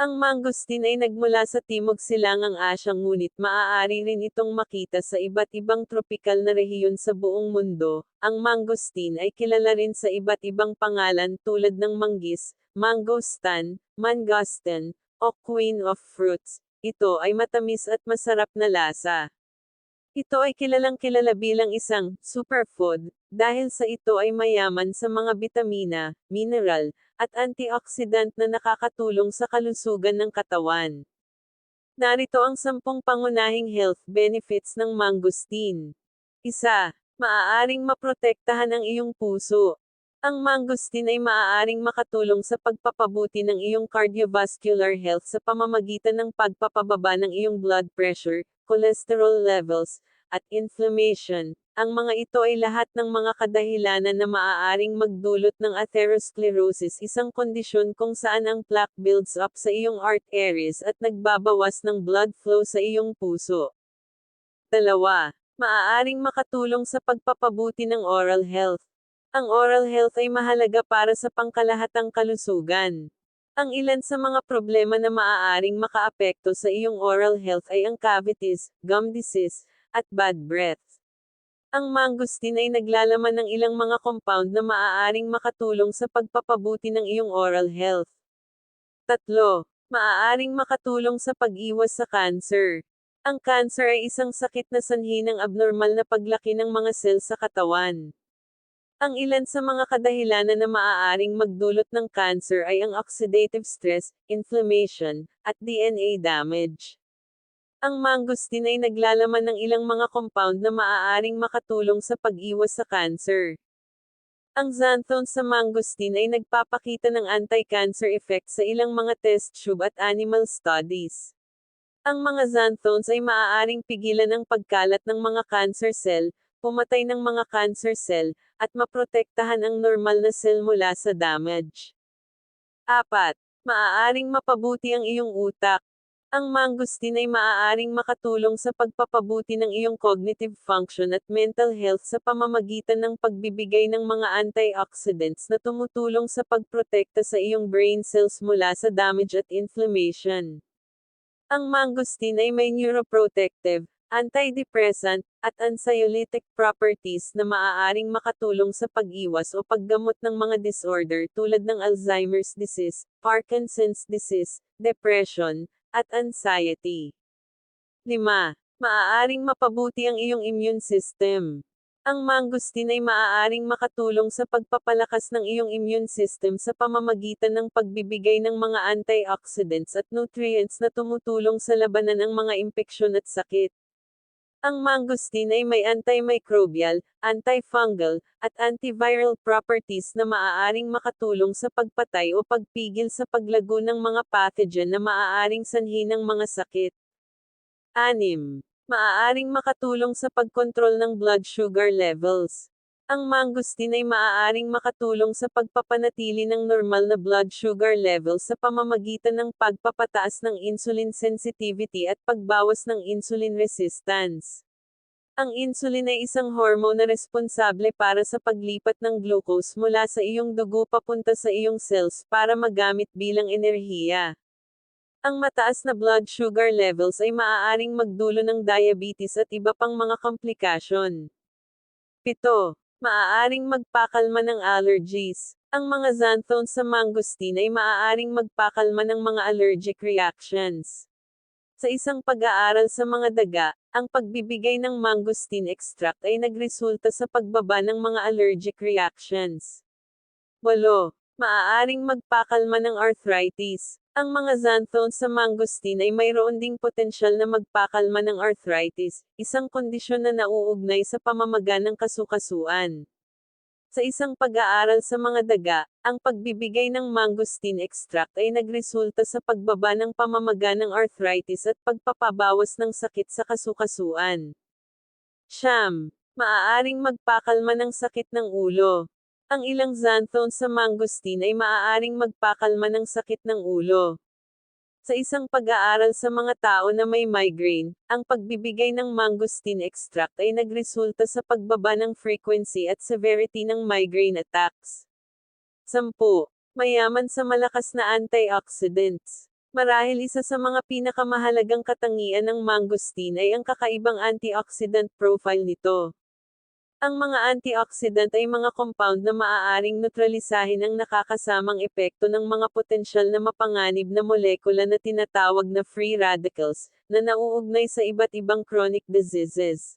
Ang mangosteen ay nagmula sa Timog Silangang Asya ngunit maaari rin itong makita sa iba't ibang tropikal na rehiyon sa buong mundo. Ang mangosteen ay kilala rin sa iba't ibang pangalan tulad ng manggis, mangostan, mangosteen, o queen of fruits. Ito ay matamis at masarap na lasa. Ito ay kilalang kilala bilang isang superfood dahil sa ito ay mayaman sa mga bitamina, mineral, at antioxidant na nakakatulong sa kalusugan ng katawan. Narito ang sampung pangunahing health benefits ng mangosteen. Isa, maaaring maprotektahan ang iyong puso. Ang mangosteen ay maaaring makatulong sa pagpapabuti ng iyong cardiovascular health sa pamamagitan ng pagpapababa ng iyong blood pressure, cholesterol levels, at inflammation. Ang mga ito ay lahat ng mga kadahilanan na maaaring magdulot ng atherosclerosis, isang kondisyon kung saan ang plaque builds up sa iyong arteries at nagbabawas ng blood flow sa iyong puso. Dalawa, maaaring makatulong sa pagpapabuti ng oral health. Ang oral health ay mahalaga para sa pangkalahatang kalusugan. Ang ilan sa mga problema na maaaring makaapekto sa iyong oral health ay ang cavities, gum disease, at bad breath. Ang mangosteen ay naglalaman ng ilang mga compound na maaaring makatulong sa pagpapabuti ng iyong oral health. Tatlo, maaaring makatulong sa pag-iwas sa cancer. Ang cancer ay isang sakit na sanhi ng abnormal na paglaki ng mga sel sa katawan. Ang ilan sa mga kadahilanan na maaaring magdulot ng cancer ay ang oxidative stress, inflammation, at DNA damage. Ang mangosteen ay naglalaman ng ilang mga compound na maaaring makatulong sa pag-iwas sa cancer. Ang xanthones sa mangosteen ay nagpapakita ng anti-cancer effect sa ilang mga test tube at animal studies. Ang mga xanthones ay maaaring pigilan ang pagkalat ng mga cancer cell, pumatay ng mga cancer cell, at maprotektahan ang normal na cell mula sa damage. 4. Maaaring mapabuti ang iyong utak. Ang mangosteen ay maaaring makatulong sa pagpapabuti ng iyong cognitive function at mental health sa pamamagitan ng pagbibigay ng mga antioxidants na tumutulong sa pagprotekta sa iyong brain cells mula sa damage at inflammation. Ang mangosteen ay may neuroprotective, antidepressant, at anxiolytic properties na maaaring makatulong sa pag-iwas o paggamot ng mga disorder tulad ng Alzheimer's disease, Parkinson's disease, depression, at anxiety. 5. Maaaring mapabuti ang iyong immune system. Ang mangosteen ay maaaring makatulong sa pagpapalakas ng iyong immune system sa pamamagitan ng pagbibigay ng mga antioxidants at nutrients na tumutulong sa labanan ng mga impeksyon at sakit. Ang mangosteen ay may antimicrobial, antifungal, at antiviral properties na maaaring makatulong sa pagpatay o pagpigil sa paglago ng mga pathogen na maaaring sanhi ng mga sakit. 6. Maaaring makatulong sa pagkontrol ng blood sugar levels. Ang mangosteen ay maaaring makatulong sa pagpapanatili ng normal na blood sugar level sa pamamagitan ng pagpapataas ng insulin sensitivity at pagbawas ng insulin resistance. Ang insulin ay isang hormone na responsable para sa paglipat ng glucose mula sa iyong dugo papunta sa iyong cells para magamit bilang enerhiya. Ang mataas na blood sugar levels ay maaaring magdulo ng diabetes at iba pang mga komplikasyon. 7. Maaaring magpakalma ng allergies. Ang mga xanthones sa mangosteen ay maaaring magpakalma ng mga allergic reactions. Sa isang pag-aaral sa mga daga, ang pagbibigay ng mangosteen extract ay nagresulta sa pagbaba ng mga allergic reactions. 8. Maaaring magpakalma ng arthritis. Ang mga xanthones sa mangosteen ay mayroon ding potensyal na magpakalma ng arthritis, isang kondisyon na nauugnay sa pamamaga ng kasukasuan. Sa isang pag-aaral sa mga daga, ang pagbibigay ng mangosteen extract ay nagresulta sa pagbaba ng pamamaga ng arthritis at pagpapabawas ng sakit sa kasukasuan. Siyam. Maaaring magpakalma ng sakit ng ulo. Ang ilang xanthones sa mangosteen ay maaaring magpakalma ng sakit ng ulo. Sa isang pag-aaral sa mga tao na may migraine, ang pagbibigay ng mangosteen extract ay nagresulta sa pagbaba ng frequency at severity ng migraine attacks. 10. Mayaman sa malakas na antioxidants. Marahil isa sa mga pinakamahalagang katangian ng mangosteen ay ang kakaibang antioxidant profile nito. Ang mga antioxidant ay mga compound na maaaring neutralisahin ang nakakasamang epekto ng mga potensyal na mapanganib na molekula na tinatawag na free radicals, na nauugnay sa iba't ibang chronic diseases.